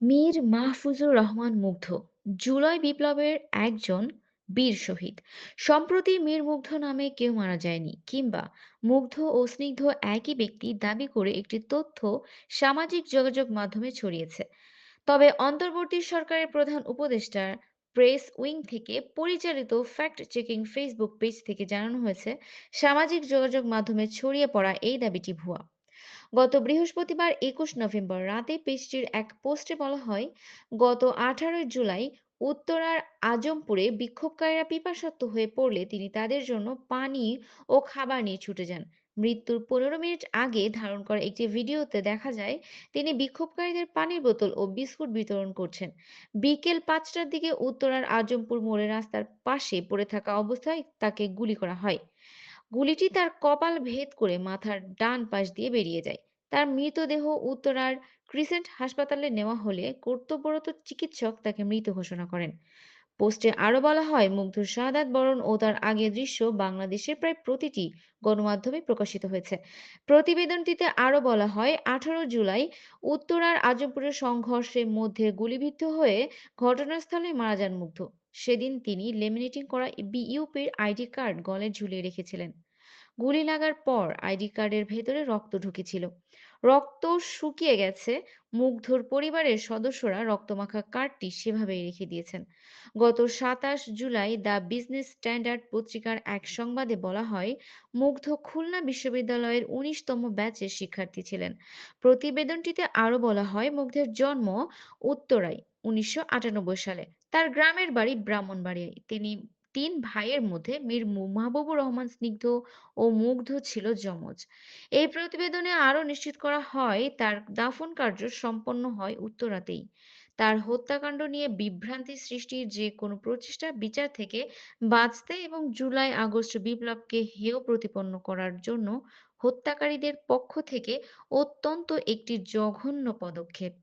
মীর মাহফুজুর রহমান মুগ্ধ। জুলাই বিপ্লবের একজন বীর শহীদ। সম্প্রতি মীর মুগ্ধ নামে কেউ মারা যায়নি কিংবা মুগ্ধ ও স্নিগ্ধ একই ব্যক্তি দাবি করে একটি তথ্য সামাজিক যোগাযোগ মাধ্যমে ছড়িয়েছে। তবে অন্তর্বর্তী সরকারের প্রধান উপদেষ্টা প্রেস উইং থেকে পরিচালিত ফ্যাক্ট চেকিং ফেসবুক পেজ থেকে জানানো হয়েছে, সামাজিক যোগাযোগ মাধ্যমে ছড়িয়ে পড়া এই দাবিটি ভুয়া। গত বৃহস্পতিবার একুশ নভেম্বর রাতে পেজটির এক পোস্টে বলা হয়, গত আঠারোই জুলাই উত্তরার আজমপুরে বিক্ষোভকারীরা পিপাসার্ত হয়ে পড়লে তিনি তাদের জন্য পানি ও খাবার নিয়ে ছুটে যান। মৃত্যুর পনেরো মিনিট আগে ধারণ করা একটি ভিডিওতে দেখা যায়, তিনি বিক্ষোভকারীদের পানির বোতল ও বিস্কুট বিতরণ করছেন। বিকেল পাঁচটার দিকে উত্তরার আজমপুর মোড়ে রাস্তার পাশে পড়ে থাকা অবস্থায় তাকে গুলি করা হয়। গুলিটি তার কপাল ভেদ করে মাথার ডান পাশ দিয়ে বেরিয়ে যায়। তার মৃতদেহ উত্তরার ক্রিসেন্ট হাসপাতালে নেওয়া হলে কর্তব্যরত চিকিৎসক তাকে মৃত ঘোষণা করেন। পোস্টে আরও বলা হয় মুগ্ধর শাহাদাত বরণ ও তার আগের দৃশ্য বাংলাদেশের প্রায় প্রতিটি গণমাধ্যমে প্রকাশিত হয়েছে। প্রতিবেদনটিতে আরও বলা হয়, আঠারো জুলাই উত্তরার আজমপুরের সংঘর্ষের মধ্যে গুলিবিদ্ধ হয়ে ঘটনাস্থলে মারা যান মুগ্ধ। সেদিন তিনি লেমিনেটিং করা বিইউপির আইডি কার্ড গলে ঝুলিয়ে রেখেছিলেন। গুলি লাগার পর আইডি কার্ডের ভেতরে রক্ত ঢুকেছিল। রক্ত শুকিয়ে গেছে, মুগ্ধর পরিবারের সদস্যরা রক্তমাখা কার্ডটি সেভাবেই রেখে দিয়েছেন। গত সাতাশ জুলাই দ্য বিজনেস স্ট্যান্ডার্ড পত্রিকার এক সংবাদে বলা হয়, মুগ্ধ খুলনা বিশ্ববিদ্যালয়ের উনিশতম ব্যাচের শিক্ষার্থী ছিলেন। প্রতিবেদনটিতে আরও বলা হয়, মুগ্ধের জন্ম উত্তরায়, উনিশশো আটানব্বই সালে। তার গ্রামের বাড়ি ব্রাহ্মণবাড়িয়ায়। তিনি তিন ভাইয়ের মধ্যে মীর মাহবুবুর রহমান স্নিগ্ধ ও মুগ্ধ ছিল যমজ। এই প্রতিবেদনে আরও নিশ্চিত করা হয়, তার দাফন কার্য সম্পন্ন হয় উত্তরাতেই তার হত্যাকাণ্ড নিয়ে বিভ্রান্তি সৃষ্টির যে কোনো প্রচেষ্টা বিচার থেকে বাঁচতে এবং জুলাই, আগস্ট বিপ্লবকে হেয় প্রতিপন্ন করার জন্য হত্যাকারীদের পক্ষ থেকে অত্যন্ত একটি জঘন্য পদক্ষেপ।